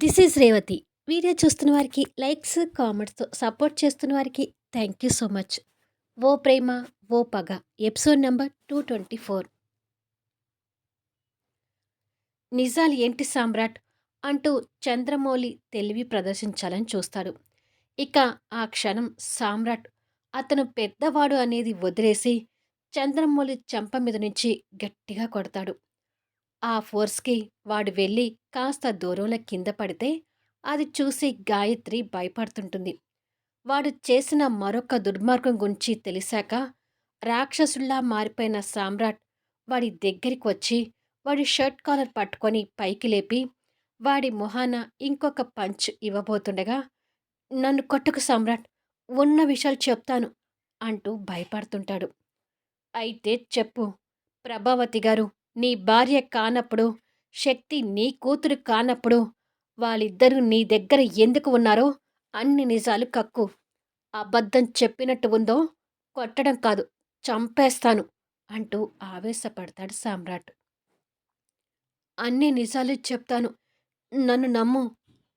This is Revathi. Video చూస్తున్న వారికి likes, కామెంట్స్‌తో support చేస్తున్న వారికి థ్యాంక్ యూ సో మచ్. 'ఓ ప్రేమ ఓ పగ' episode number two twenty four నిజాలు ఏంటి సామ్రాట్ అంటూ చంద్రమౌళి తెలివి ప్రదర్శించాలని చూస్తాడు. ఇక ఆ క్షణం సామ్రాట్ అతను పెద్దవాడు అనేది వదిలేసి చంద్రమౌళి చెంప మీద నుంచి గట్టిగా కొడతాడు. ఆ ఫోర్స్‌కి వాడు వెళ్ళి కాస్త దూరంలో కింద పడితే అది చూసి గాయత్రి భయపడుతుంటుంది. వాడు చేసిన మరొక దుర్మార్గం గురించి తెలిసాక రాక్షసుల్లా మారిపోయిన సామ్రాట్ వాడి దగ్గరికి వచ్చి వాడి షర్ట్ కాలర్ పట్టుకొని పైకి లేపి వాడి మొహాన ఇంకొక పంచ్ ఇవ్వబోతుండగా నన్ను కొట్టుకు సామ్రాట్ ఉన్న విషయాలు చెప్తాను అంటూ భయపడుతుంటాడు. అయితే చెప్పు ప్రభావతి గారు నీ భార్య కానప్పుడు శక్తి నీ కూతురు కానప్పుడు వాళ్ళిద్దరూ నీ దగ్గర ఎందుకు ఉన్నారో అన్ని నిజాలు కక్కు. అబద్ధం చెప్పినట్టు ఉందో కొట్టడం కాదు చంపేస్తాను అంటూ ఆవేశపడతాడు సామ్రాట్. అన్ని నిజాలు చెప్తాను నన్ను నమ్ము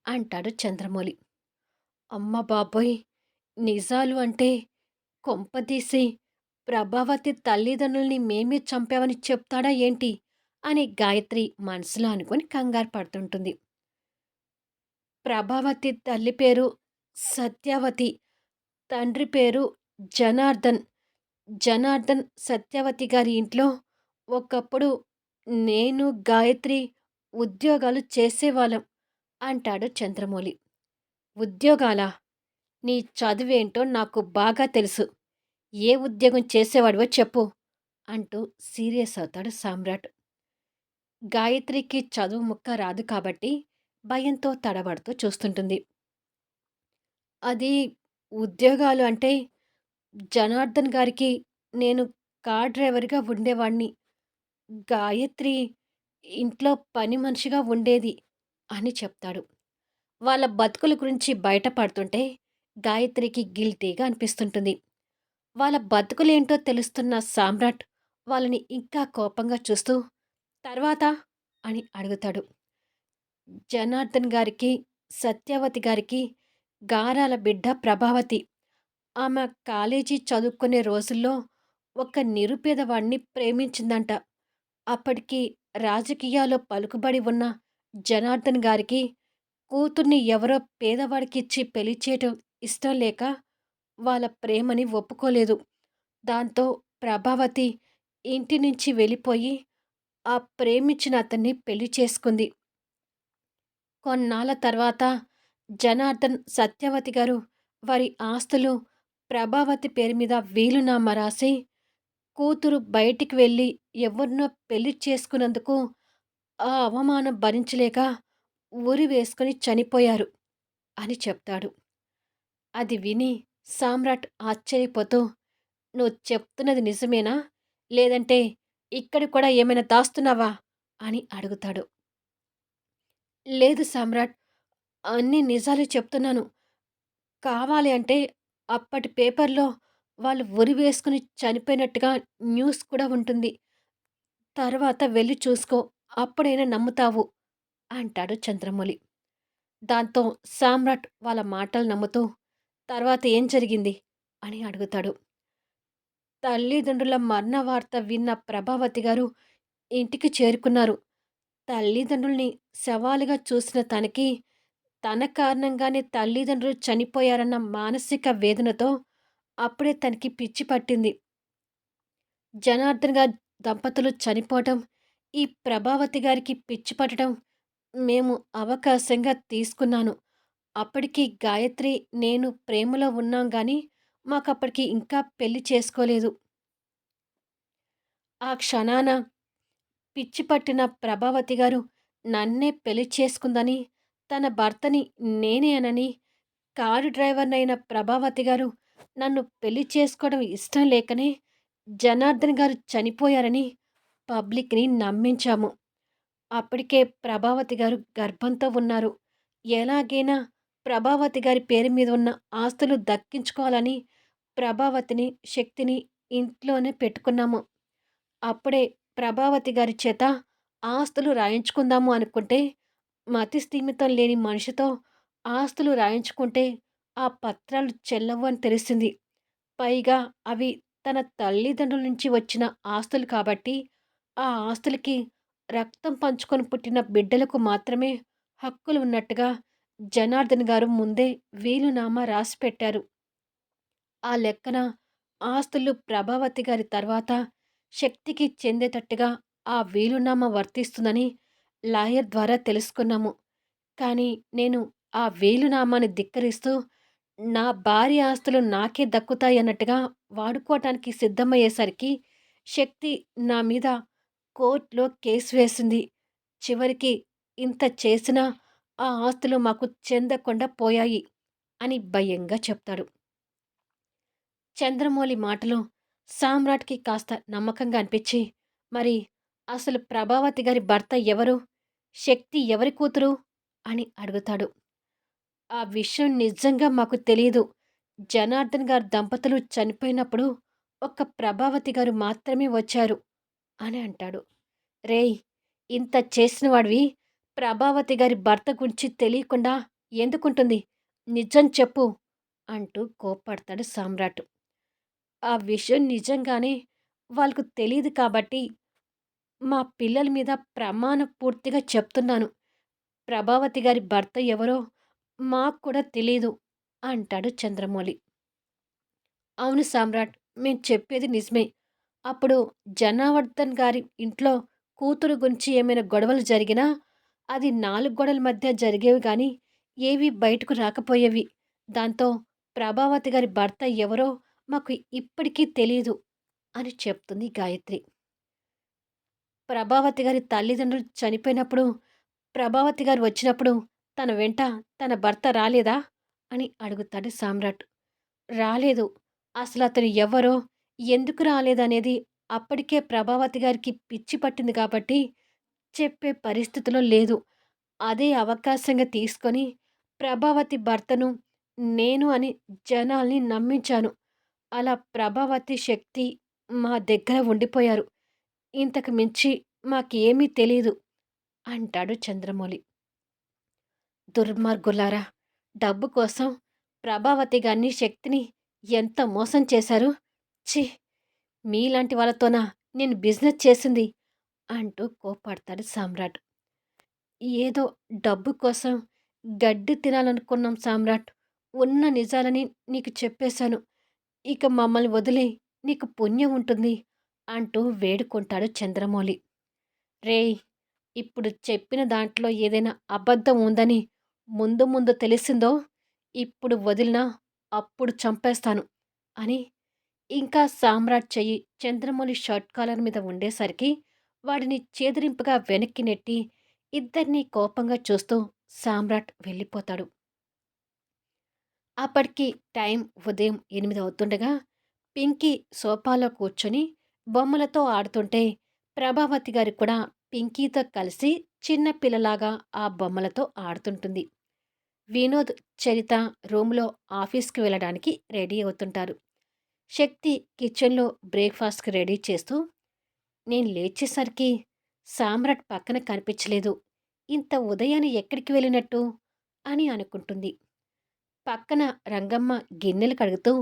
అంటాడు చంద్రమౌళి. అమ్మ బాబోయ్ నిజాలు అంటే కొంపదీసి ప్రభావతి తల్లిదండ్రుల్ని మేమే చంపామని చెప్తాడా ఏంటి? అని గాయత్రి మనసులో అనుకుని కంగారు పడుతుంటుంది. ప్రభావతి తల్లి పేరు సత్యవతి తండ్రి పేరు జనార్దన్. జనార్దన్ సత్యవతి గారి ఇంట్లో ఒకప్పుడు నేను గాయత్రి ఉద్యోగాలు చేసేవాళ్ళం అంటాడు చంద్రమౌళి. ఉద్యోగాలా? నీ చదువేంటో నాకు బాగా తెలుసు. ఏ ఉద్యోగం చేసేవాడివో చెప్పు అంటూ సీరియస్ అవుతాడు సామ్రాట్. గాయత్రికి చదువు ముక్క రాదు కాబట్టి భయంతో తడబడుతూ చూస్తుంటుంది. అది ఉద్యోగాలు అంటే జనార్దన్ గారికి నేను కార్ డ్రైవర్గా ఉండేవాణ్ణి. గాయత్రి ఇంట్లో పని మనిషిగా ఉండేది అని చెప్తాడు. వాళ్ళ బతుకుల గురించి బయటపడుతుంటే గాయత్రికి గిల్టీగా అనిపిస్తుంటుంది. వాళ్ళ బతుకులేంటో తెలుస్తున్న సామ్రాట్ వాళ్ళని ఇంకా కోపంగా చూస్తూ తర్వాత? అని అడుగుతాడు. జనార్దన్ గారికి సత్యవతి గారికి గారాల బిడ్డ ప్రభావతి. ఆమె కాలేజీ చదువుకునే రోజుల్లో ఒక నిరుపేదవాడిని ప్రేమించిందంట. అప్పటికి రాజకీయాల్లో పలుకుబడి ఉన్న జనార్దన్ గారికి కూతుర్ని ఎవరో పేదవాడికిచ్చి పెళ్ళి చేయటం ఇష్టం లేక వాళ్ళ ప్రేమని ఒప్పుకోలేదు. దాంతో ప్రభావతి ఇంటి నుంచి వెళ్ళిపోయి ఆ ప్రేమించిన అతన్ని పెళ్ళి చేసుకుంది. కొన్నాళ్ళ తర్వాత జనార్దన్ సత్యవతి గారు వారి ఆస్తులు ప్రభావతి పేరు మీద వీలునామా రాసి కూతురు బయటికి వెళ్ళి ఎవరినో పెళ్ళి చేసుకున్నందుకు ఆ అవమానం భరించలేక ఊరి వేసుకుని చనిపోయారు అని చెప్తాడు. అది విని సామ్రాట్ ఆశ్చర్యపోతూ నువ్వు చెప్తున్నది నిజమేనా? లేదంటే ఇక్కడ కూడా ఏమైనా దాస్తున్నావా? అని అడుగుతాడు. లేదు సామ్రాట్ అన్ని నిజాలు చెప్తున్నాను. కావాలి అంటే అప్పటి పేపర్లో వాళ్ళు ఉరి వేసుకుని చనిపోయినట్టుగా న్యూస్ కూడా ఉంటుంది. తర్వాత వెళ్ళి చూసుకో అప్పుడైనా నమ్ముతావు అంటాడు చంద్రమౌళి. దాంతో సామ్రాట్ వాళ్ళ మాటలు నమ్ముతూ తర్వాత ఏం జరిగింది? అని అడుగుతాడు. తల్లిదండ్రుల మరణ వార్త విన్న ప్రభావతి గారు ఇంటికి చేరుకున్నారు. తల్లిదండ్రుల్ని శవాలుగా చూసిన తనకి తన కారణంగానే తల్లిదండ్రులు చనిపోయారన్న మానసిక వేదనతో అప్పుడే తనకి పిచ్చి పట్టింది. జనార్దన్ గారి దంపతులు చనిపోవటం ఈ ప్రభావతి గారికి పిచ్చి పట్టడం మేము అవకాశంగా తీసుకున్నాను. అప్పటికి గాయత్రి నేను ప్రేమలో ఉన్నాం కానీ మాకప్పటికి ఇంకా పెళ్ళి చేసుకోలేదు. ఆ క్షణాన పిచ్చి పట్టిన ప్రభావతి గారు నన్నే పెళ్ళి చేసుకుందని తన భర్తని నేనే అనని కారు డ్రైవర్నైన ప్రభావతి గారు నన్ను పెళ్ళి చేసుకోవడం ఇష్టం లేకనే జనార్దన్ గారు చనిపోయారని పబ్లిక్ని నమ్మించాము. అప్పటికే ప్రభావతి గారు గర్భంతో ఉన్నారు. ఎలాగైనా ప్రభావతి గారి పేరు మీద ఉన్న ఆస్తులు దక్కించుకోవాలని ప్రభావతిని శక్తిని ఇంట్లోనే పెట్టుకున్నాము అప్పుడే ప్రభావతి గారి చేత ఆస్తులు రాయించుకుందాము అనుకుంటే మతి స్థిమితం లేని మనిషితో ఆస్తులు రాయించుకుంటే ఆ పత్రాలు చెల్లవు అని తెలిసింది. పైగా అవి తన తల్లిదండ్రుల నుంచి వచ్చిన ఆస్తులు కాబట్టి, ఆ ఆస్తులకి రక్తం పంచుకొని పుట్టిన బిడ్డలకు మాత్రమే హక్కులు ఉన్నట్టుగా జనార్దన్ గారు ముందే వేలునామా రాసిపెట్టారు. ఆ లెక్కన ఆస్తులు ప్రభావతి గారి తర్వాత శక్తికి చెందేటట్టుగా ఆ వేలునామా వర్తిస్తుందని లాయర్ ద్వారా తెలుసుకున్నాము. కానీ నేను ఆ వేలునామాని ధిక్కరిస్తూ నా భార్య ఆస్తులు నాకే దక్కుతాయన్నట్టుగా వాడుకోవటానికి సిద్ధమయ్యేసరికి శక్తి నా మీద కోర్టులో కేసు వేసింది. చివరికి ఇంత చేసినా ఆ ఆస్తులు మాకు చెందకుండా పోయాయి అని భయంగా చెప్తాడు. చంద్రమౌళి మాటలు సామ్రాట్‌కి కాస్త నమ్మకంగా అనిపించి, మరి అసలు ప్రభావతి గారి భర్త ఎవరు? శక్తి ఎవరి కూతురు? అని అడుగుతాడు. ఆ విషయం నిజంగా మాకు తెలియదు జనార్దన్ గారు దంపతులు చనిపోయినప్పుడు ఒక్క ప్రభావతి గారు మాత్రమే వచ్చారు అని అంటాడు. రేయ్! ఇంత చేసిన వాడివి ప్రభావతి గారి భర్త గురించి తెలియకుండా ఎందుకుంటుంది? నిజం చెప్పు అంటూ కోప్పడతాడు సామ్రాట్. ఆ విషయం నిజంగానే వాళ్ళకు తెలియదు కాబట్టి మా పిల్లల మీద ప్రమాణ పూర్తిగా చెప్తున్నాను. ప్రభావతి గారి భర్త ఎవరో మాకు కూడా తెలియదు అంటాడు చంద్రమౌళి. అవును సామ్రాట్ మేము చెప్పేది నిజమే. అప్పుడు జనార్దన్ గారి ఇంట్లో కూతురు గురించి ఏమైనా గొడవలు జరిగినా అది నాలుగు గోడల మధ్య జరిగేవి గాని ఏవి బయటకు రాకపోయేవి. దాంతో ప్రభావతి గారి భర్త ఎవరో మాకు ఇప్పటికీ తెలియదు అని చెప్తుంది గాయత్రి. ప్రభావతి గారి తల్లిదండ్రులు చనిపోయినప్పుడు ప్రభావతి గారు వచ్చినప్పుడు తన వెంట తన భర్త రాలేదా అని అడుగుతాడు సామ్రాట్. రాలేదు. అసలు అతను ఎవరో ఎందుకు రాలేదనేది అప్పటికే ప్రభావతి గారికి పిచ్చి పట్టింది కాబట్టి చెప్పే పరిస్థితిలో లేదు. అదే అవకాశంగా తీసుకొని ప్రభావతి భర్తను నేను అని జనాల్ని నమ్మించాను. అలా ప్రభావతి శక్తి మా దగ్గర ఉండిపోయారు. ఇంతకు మించి మాకేమీ తెలీదు అంటాడు చంద్రమౌళి. దుర్మార్గులారా! డబ్బు కోసం ప్రభావతి గారిని, శక్తిని ఎంత మోసం చేశారు. ఛీ! మీలాంటి వాళ్ళతోనా నేను బిజినెస్ చేసింది అంటూ కోప్పడతాడు సామ్రాట్. ఏదో డబ్బు కోసం గడ్డి తినాలనుకున్నాం సామ్రాట్. ఉన్న నిజాలని నీకు చెప్పేశాను. ఇక మమ్మల్ని వదిలే నీకు పుణ్యం ఉంటుంది అంటూ వేడుకుంటాడు చంద్రమౌళి. రేయ్! ఇప్పుడు చెప్పిన దాంట్లో ఏదైనా అబద్ధం ఉందని ముందు ముందు తెలిసిందో ఇప్పుడు వదిలినా అప్పుడు చంపేస్తాను అని ఇంకా సామ్రాట్ చెయ్యి చంద్రమౌళి షర్ట్ కాలర్ మీద ఉండేసరికి వాడిని చేదిరింపుగా వెనక్కి నెట్టి ఇద్దరినీ కోపంగా చూస్తూ సామ్రాట్ వెళ్ళిపోతాడు. అప్పటికి టైం ఉదయం ఎనిమిది అవుతుండగా పింకీ సోఫాలో కూర్చొని బొమ్మలతో ఆడుతుంటే ప్రభావతి గారు కూడా పింకీతో కలిసి చిన్న పిల్లలాగా ఆ బొమ్మలతో ఆడుతుంటుంది. వినోద్, చరిత రూమ్‌లో ఆఫీస్‌కి వెళ్ళడానికి రెడీ అవుతుంటారు. శక్తి కిచెన్‌లో బ్రేక్‌ఫాస్ట్‌కి రెడీ చేస్తూ, నేను లేచేసరికి సామ్రాట్ పక్కన కనిపించలేదు. ఇంత ఉదయాన్నే ఎక్కడికి వెళ్ళినట్టు అని అనుకుంటుంది. పక్కన రంగమ్మ గిన్నెలు కడుగుతూ,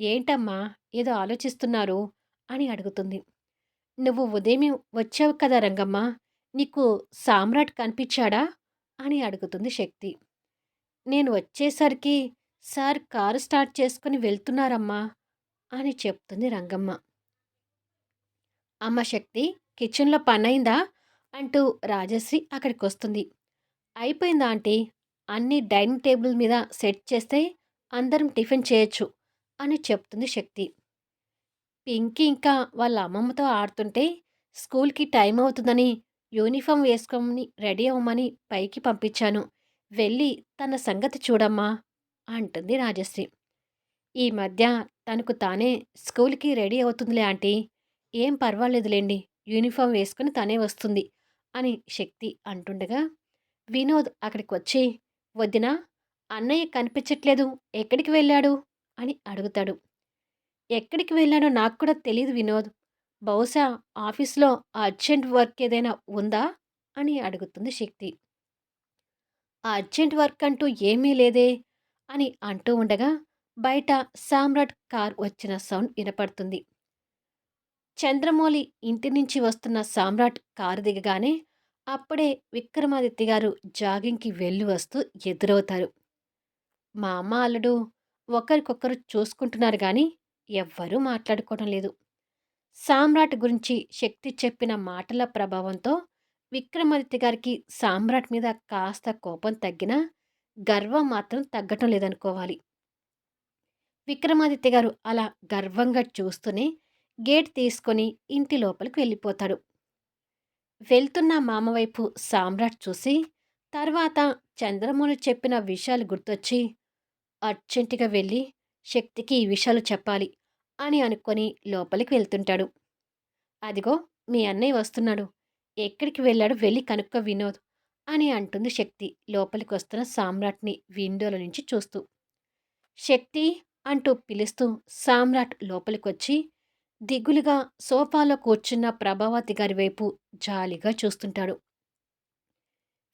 ఏంటమ్మా ఏదో ఆలోచిస్తున్నారు అని అడుగుతుంది. నువ్వు ఉదయమే వచ్చావు కదా రంగమ్మ! నీకు సామ్రాట్ కనిపించాడా? అని అడుగుతుంది శక్తి. నేను వచ్చేసరికి సార్ కారు స్టార్ట్ చేసుకుని వెళ్తున్నారమ్మా అని చెప్తుంది రంగమ్మ. అమ్మ శక్తి కిచెన్‌లో పనైందా అంటూ రాజశ్రీ అక్కడికొస్తుంది. అయిపోయిందా ఆంటీ. అన్నీ డైనింగ్ టేబుల్ మీద సెట్ చేస్తే అందరం టిఫిన్ చేయొచ్చు అని చెప్తుంది శక్తి. పింకీ ఇంకా వాళ్ళ అమ్మమ్మతో ఆడుతుంటే స్కూల్‌కి టైం అవుతుందని యూనిఫామ్ వేసుకోమని రెడీ అవ్వమని పైకి పంపించాను. వెళ్ళి తన సంగతి చూడమ్మా అంటుంది రాజశ్రీ. ఈ మధ్య తనకు తానే స్కూల్‌కి రెడీ అవుతుందిలే ఆంటీ. ఏం పర్వాలేదులేండి యూనిఫామ్ వేసుకుని తనే వస్తుంది అని శక్తి అంటుండగా వినోద్ అక్కడికి వచ్చి వదినా అన్నయ్య కనిపించట్లేదు ఎక్కడికి వెళ్ళాడు అని అడుగుతాడు. ఎక్కడికి వెళ్ళాడో నాకు కూడా తెలియదు వినోద్. బహుశా ఆఫీస్‌లో అర్జెంట్ వర్క్ ఏదైనా ఉందా అని అడుగుతుంది శక్తి. అర్జెంట్ వర్క్ అంటూ ఏమీ లేదే అని అంటూ ఉండగా బయట సామ్రాట్ కార్ వచ్చిన సౌండ్ వినపడుతుంది చంద్రమౌళి ఇంటి నుంచి వస్తున్న సామ్రాట్ కారు దిగగానే అప్పుడే విక్రమాదిత్య గారు జాగింగ్కి వెళ్ళి వస్తూ ఎదురవుతారు. మా అమ్మ అల్లుడు ఒకరికొకరు చూసుకుంటున్నారు కానీ ఎవ్వరూ మాట్లాడుకోవడం లేదు. సామ్రాట్ గురించి శక్తి చెప్పిన మాటల ప్రభావంతో విక్రమాదిత్య గారికి సామ్రాట్ మీద కాస్త కోపం తగ్గినా గర్వం మాత్రం తగ్గటం లేదనుకోవాలి. విక్రమాదిత్య గారు అలా గర్వంగా చూస్తూనే గేట్ తీసుకొని ఇంటి లోపలికి వెళ్ళిపోతాడు. వెళ్తున్న మామవైపు సామ్రాట్ చూసి తర్వాత చంద్రమౌళి చెప్పిన విషయాలు గుర్తొచ్చి అర్జెంటుగా వెళ్ళి శక్తికి ఈ విషయాలు చెప్పాలి అని అనుకొని లోపలికి వెళ్తుంటాడు. అదిగో మీ అన్నయ్య వస్తున్నాడు. ఎక్కడికి వెళ్ళాడు వెళ్ళి కనుక్క వినోద్ అని అంటుంది శక్తి లోపలికి వస్తున్న సామ్రాట్ని విండోల నుంచి చూస్తూ. శక్తి అంటూ పిలుస్తూ సామ్రాట్ లోపలికొచ్చి దిగులుగా సోఫాలో కూర్చున్న ప్రభావతి గారి వైపు జాలిగా చూస్తుంటాడు.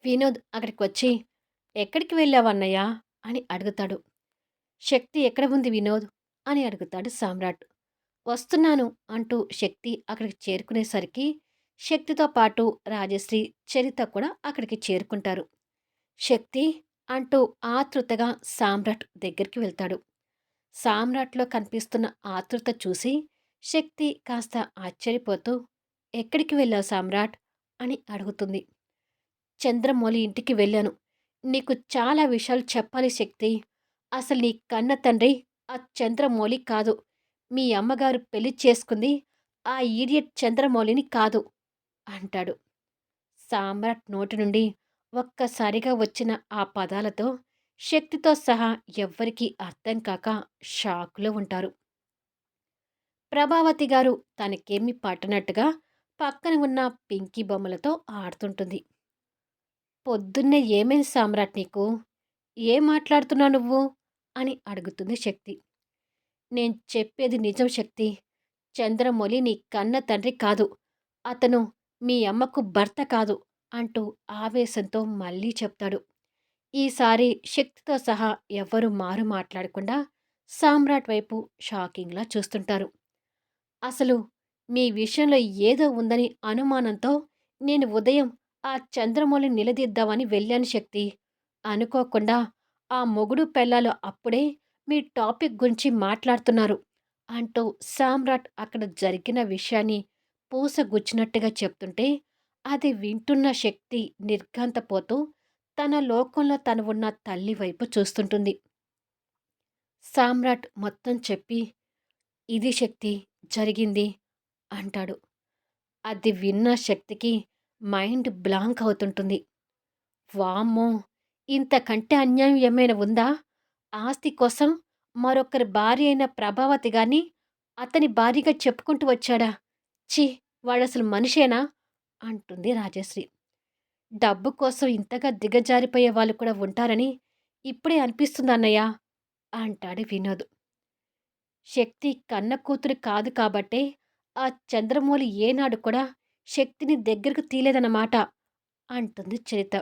వినోద్ అక్కడికి వచ్చి ఎక్కడికి వెళ్ళావన్నయ్యా అని అడుగుతాడు. శక్తి ఎక్కడ ఉంది వినోద్? అని అడుగుతాడు సామ్రాట్. వస్తున్నాను అంటూ శక్తి అక్కడికి చేరుకునేసరికి శక్తితో పాటు రాజశ్రీ చరిత కూడా అక్కడికి చేరుకుంటారు. శక్తి అంటూ ఆతృతగా సామ్రాట్ దగ్గరికి వెళ్తాడు. సామ్రాట్లో కనిపిస్తున్న ఆతృత చూసి శక్తి కాస్త ఆశ్చర్యపోతూ ఎక్కడికి వెళ్ళావు సామ్రాట్? అని అడుగుతుంది. చంద్రమౌళి ఇంటికి వెళ్ళాను. నీకు చాలా విషయాలు చెప్పాలి శక్తి. అసలు నీ కన్న తండ్రి ఆ చంద్రమౌళి కాదు. మీ అమ్మగారు పెళ్ళి చేసుకుంది ఆ ఈడియట్ చంద్రమౌళిని కాదు అంటాడు. సామ్రాట్ నోటి నుండి ఒక్కసారిగా వచ్చిన ఆ పదాలతో శక్తితో సహా ఎవ్వరికీ అర్థం కాక షాకులో ఉంటారు. ప్రభావతి గారు తనకేమి పట్టనట్టుగా పక్కన ఉన్న పింకీ బొమ్మలతో ఆడుతుంటుంది. పొద్దున్నే ఏమైంది సామ్రాట్ నీకు? ఏం మాట్లాడుతున్నావు నువ్వు? అని అడుగుతుంది శక్తి. నేను చెప్పేది నిజం శక్తి. చంద్రమౌళి నీ కన్న తండ్రి కాదు. అతను మీ అమ్మకు భర్త కాదు అంటూ ఆవేశంతో మళ్ళీ చెప్తాడు. ఈసారి శక్తితో సహా ఎవ్వరూ మారు మాట్లాడకుండా సామ్రాట్ వైపు షాకింగ్లా చూస్తుంటారు. అసలు మీ విషయంలో ఏదో ఉందని అనుమానంతో నేను ఉదయం ఆ చంద్రమౌళి నిలదీద్దామని వెళ్ళాను శక్తి. అనుకోకుండా ఆ మొగుడు పెళ్ళాలు అప్పుడే మీ టాపిక్ గురించి మాట్లాడుతున్నారు అంటూ సామ్రాట్ అక్కడ జరిగిన విషయాన్ని పూసగుచ్చినట్టుగా చెప్తుంటే అది వింటున్న శక్తి నిర్ఘాంతపోతూ తన లోకంలో తను ఉన్న తల్లి వైపు చూస్తుంటుంది. సామ్రాట్ మొత్తం చెప్పి ఇది శక్తి జరిగింది అంటాడు. అది విన్న శక్తికి మైండ్ బ్లాంక్ అవుతుంటుంది. వామ్మో! ఇంతకంటే అన్యాయం ఏమైనా ఉందా? ఆస్తి కోసం మరొకరి భార్య అయిన ప్రభావతి గాని అతని భార్యగా చెప్పుకుంటూ వచ్చాడా? ఛీ! వాడసలు మనిషేనా? అంటుంది రాజశ్రీ. డబ్బు కోసం ఇంతగా దిగజారిపోయే వాళ్ళు కూడా ఉంటారని ఇప్పుడే అనిపిస్తుంది అన్నయ్య అంటాడు వినోద్. శక్తి కన్న కూతురు కాదు కాబట్టే ఆ చంద్రమౌళి ఏనాడు కూడా శక్తిని దగ్గరకు తీలేదన్నమాట అంటుంది చరిత.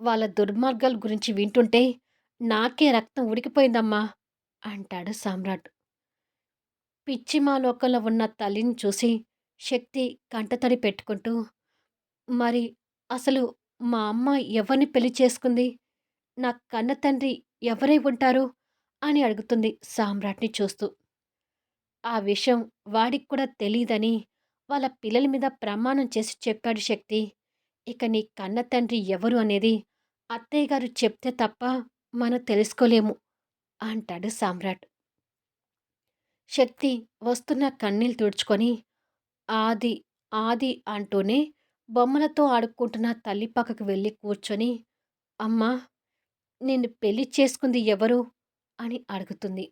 వాళ్ళ దుర్మార్గాల గురించి వింటుంటే నాకే రక్తం ఉడికిపోయిందమ్మా అంటాడు సామ్రాట్. పిచ్చిమా లోకంలో ఉన్న తల్లిని చూసి శక్తి కంటతడి పెట్టుకుంటూ మరి అసలు మా అమ్మ ఎవరిని పెళ్ళి చేసుకుంది? నా కన్న తండ్రి ఎవరై ఉంటారు? అని అడుగుతుంది సామ్రాట్ని చూస్తూ. ఆ విషయం వాడికి కూడా తెలియదని వాళ్ళ పిల్లల మీద ప్రమాణం చేసి చెప్పాడు శక్తి. ఇక నీ కన్న తండ్రి ఎవరు అనేది అత్తయ్య గారు చెప్తే తప్ప మనం తెలుసుకోలేము అంటాడు సామ్రాట్. శక్తి వస్తున్న కన్నీళ్ళు తుడుచుకొని ఆది ఆది అంటూనే బొమ్మలతో ఆడుకుంటున్న తల్లి పక్కకు వెళ్ళి కూర్చొని అమ్మా నిన్ను పెళ్ళి చేసుకుంది ఎవరు? అని అడుగుతుంది.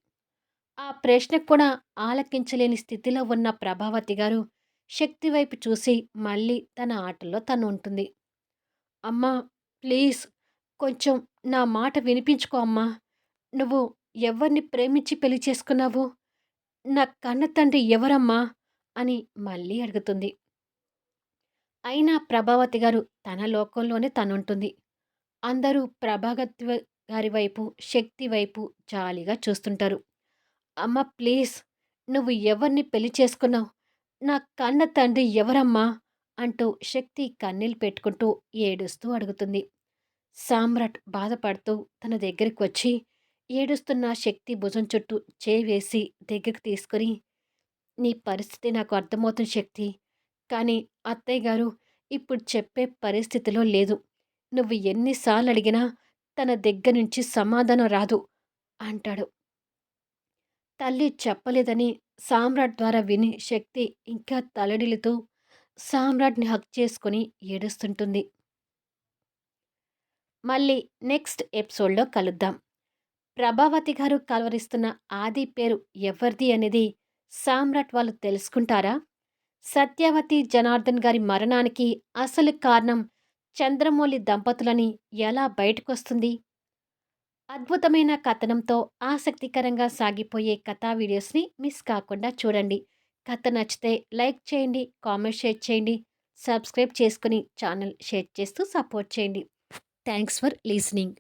ఆ ప్రశ్నకు కూడా ఆలకించలేని స్థితిలో ఉన్న ప్రభావతి గారు శక్తి వైపు చూసి మళ్ళీ తన ఆటల్లో తను ఉంటుంది. అమ్మా ప్లీజ్ కొంచెం నా మాట వినిపించుకో అమ్మా. నువ్వు ఎవరిని ప్రేమించి పెళ్ళి చేసుకున్నావు? నా కన్న తండ్రి ఎవరమ్మా? అని మళ్ళీ అడుగుతుంది. అయినా ప్రభావతి గారు తన లోకంలోనే తనుంటుంది. అందరూ ప్రభాగత్వ గారి వైపు, శక్తి వైపు జాలిగా చూస్తుంటారు. "అమ్మ ప్లీజ్ నువ్వు ఎవరిని పెళ్ళి చేసుకున్నావు? నా కన్న తండ్రి ఎవరమ్మా?" అంటూ శక్తి కన్నీళ్ళు పెట్టుకుంటూ ఏడుస్తూ అడుగుతుంది. సామ్రాట్ బాధపడుతూ తన దగ్గరికి వచ్చి ఏడుస్తున్న శక్తి భుజం చుట్టూ చేయి వేసి దగ్గరికి తీసుకొని, "నీ పరిస్థితి నాకు అర్థమవుతుంది శక్తి. కానీ అత్తయ్య గారు ఇప్పుడు చెప్పే పరిస్థితిలో లేదు. నువ్వు ఎన్నిసార్లు అడిగినా తన దగ్గర నుంచి సమాధానం రాదు" అంటాడు. తల్లి చెప్పలేదని సామ్రాట్ ద్వారా విని శక్తి ఇంకా తలడిలుతూ సామ్రాట్‌ని హక్ చేసుకొని ఏడుస్తుంటుంది. మళ్ళీ నెక్స్ట్ ఎపిసోడ్‌లో కలుద్దాం. ప్రభావతి గారు కలవరిస్తున్న ఆది పేరు ఎవరిది అనేది సామ్రాట్ వాళ్ళు తెలుసుకుంటారా? సత్యవతి జనార్దన్ గారి మరణానికి అసలు కారణం చంద్రమౌళి దంపతులని ఎలా బయటకొస్తుంది? అద్భుతమైన కథనంతో ఆసక్తికరంగా సాగిపోయే కథా వీడియోస్‌ని మిస్ కాకుండా చూడండి. కథ నచ్చితే లైక్ చేయండి, కామెంట్ షేర్ చేయండి, సబ్స్క్రైబ్ చేసుకుని ఛానల్ షేర్ చేస్తూ సపోర్ట్ చేయండి. Thanks for listening